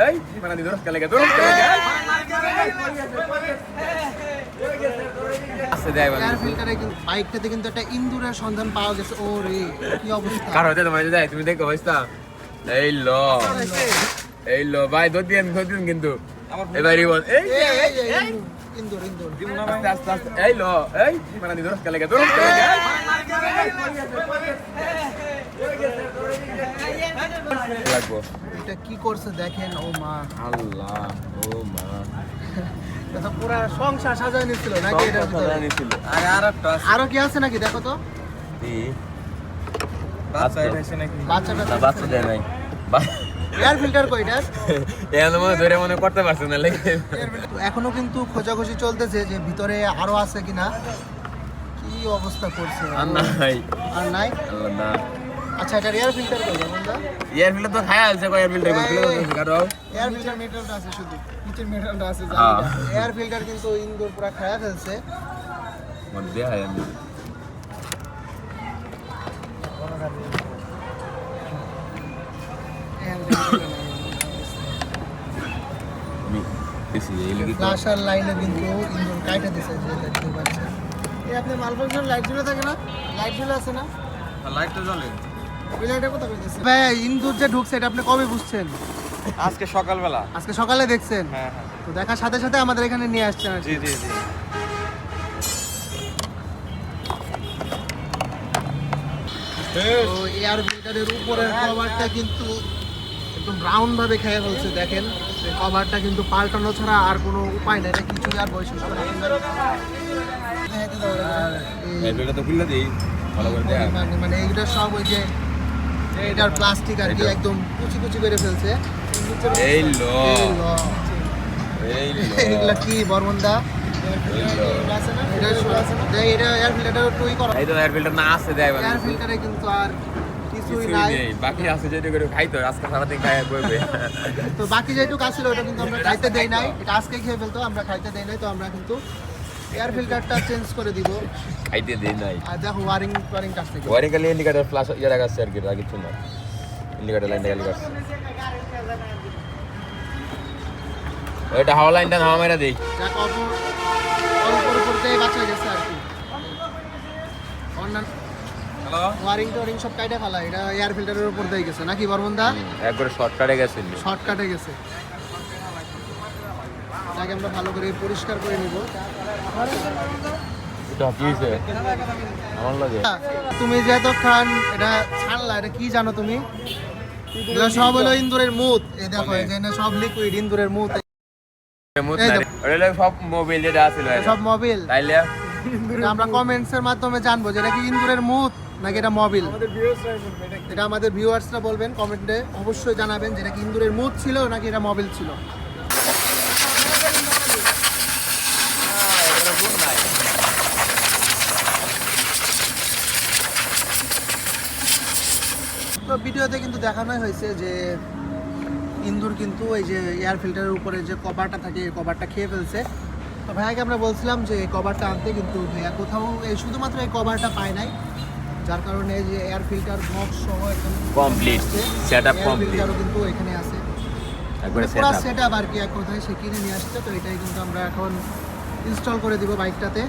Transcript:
এই মানে দরস কালে দরস কালে মানে বাইকটাতে কিন্তু একটা ইন্দুরের সন্ধান পাওয়া গেছে ও রে কি অবস্থা কার হতে তোমার যায় তুমি দেখো অবস্থা এই ল এই লো ভাই দো দিন দো দিন কিন্তু এই ইন্দুর, এই লো এই মানে দরস কালে দরস কালে লাগবো। এটা কি করছে দেখেন ও মা। আল্লাহ ও মা। এটা পুরো সংসার সাজায় নিছিল নাকি এটার ভিতরে? আরে আর একটা আরও কি আছে নাকি দেখো তো? বাচ্চা এসেছে নাকি? বাচ্চাটা না বাচ্চা দেয় নাই। এয়ার ফিল্টার কই এটা? মনে ধরে মনে করতে পারছে না লেগে। এখনও কিন্তু খোঁজাখুঁজি চলতেছে যে ভিতরে আরও আছে কিনা। কি অবস্থা করছে আর নাই। আর নাই? আল্লাহ না। আচ্ছা এটা এয়ার ফিল্টার কই বন্ধা এয়ার ফিল্টার তো খায়া আছে কয় এয়ার ফিল্টার এয়ার ফিল্টার মেটালটা আছে শুধু। নিচের মেটালটা আছে হ্যাঁ। এয়ার ফিল্টার কিন্তু ইনডোর পুরো খায়া ফেলছে। মধ্যে হয় আমি ফ্লাশার লাইনে কিন্তু ইনডোর কাইটা দিছে যে দেখতে পাচ্ছেন এই আপনি মালফাংশন লাইট জ্বলে থাকে না? লাইট জ্বলে আছে না? লাইটটা জ্বলে। ভাই ইনডোর যে ঢুকছে এটা আপনি কবে বুঝছেন? আজকে সকালবেলা। আজকে সকালে দেখছেন? হ্যাঁ হ্যাঁ। তো দেখার সাথে সাথে আমাদের এখানে নিয়ে আসছেন আর কি। জি জি জি। এয়ার ফিল্টারের উপরের কভারটা কিন্তু একদম ব্রাউন ভাবে খেয়ে ফেলছে দেখেন। কভারটা কিন্তু পাল্টানো ছাড়া আর কোনো উপায় নেই এটা কিছুই আর বৈশিষ্ট্য মানে মানে এইটা সব ওই যে এটার প্লাস্টিক আর কি একদম কুচি কুচি করে ফেলছে। এই লো। এই ল। এগুলা কি বর্মনদা? মানে বাকি আছে যেটা খাইতো আজকে সারাদিন খাই বইবে। তো বাকি যেটুকু ওটা কিন্তু আমরা খাইতে দেই নাই। এটা আজকে খেয়ে ফেলতো আমরা খাইতে দেই নাই তো আমরা কিন্তু এয়ার ফিল্টারটা চেঞ্জ করে দিব। খাইতে দেই নাই। ওয়ারিং ওয়ারিং ওয়ারিং খালি ইন্ডিকেটর ইয়ে রাখাচ্ছে আর কি কিছু না ইন্ডিকেটর খালি কাটছে। ওইটা হাওয়া লাইনটা হাওয়া মেরা দেই। যাক অল্প উপর দিয়ে বাঁচা গেছে আর কি। অন্যান্য ওয়ারিং টোয়ারিং সব কাইটা ফেলা এটা এয়ার ফিল্টারের উপর দিয়ে গেছে। নাকি বর্মনদা? একবারে শর্টকাটে গেছিল শর্টকাটে গেছে। তাকে আমরা ভালো করে পরিষ্কার করে নিব। লাগে। তুমি যে এতক্ষণ এটা ছাড়লা এটা কি জানো তুমি? সব হলো ইন্দুরের মুত। এই দেখো সব লিকুইড ইন্দুরের মুত। মুত এই না তো। রে। ওটা হলো সব মোবাইল যেটা আছিল সব মোবিল তাইলে আমরা কমেন্টস এর মাধ্যমে জানব যে এটা কি ইন্দুরের মুত নাকি এটা মোবিল এটা আমাদের ভিউয়ার্সরা বলবেন কমেন্টে অবশ্যই জানাবেন যেটা কি ইন্দুরের মুত ছিল নাকি এটা মোবিল ছিল। তো ভিডিওতে কিন্তু দেখানো হয়েছে যে ইন্দুর কিন্তু এই যে এয়ার ফিল্টারের উপরে যে কভারটা থাকে এই কভারটা খেয়ে ফেলছে। তো ভাইয়াকে আমরা বলছিলাম যে এই কভারটা আনতে কিন্তু ভাইয়া কোথাও এই শুধুমাত্র এই কভারটা পায় নাই যার কারণে এই যে এয়ার ফিল্টার বক্স সহ একদম এয়ার complete. ফিল্টারও কিন্তু এখানে আছে। একবারে পুরো সেট সেট আপ আর কি এক কথায় সে কিনে নিয়ে আসছে তো এটাই কিন্তু আমরা এখন ইনস্টল করে দিব বাইকটাতে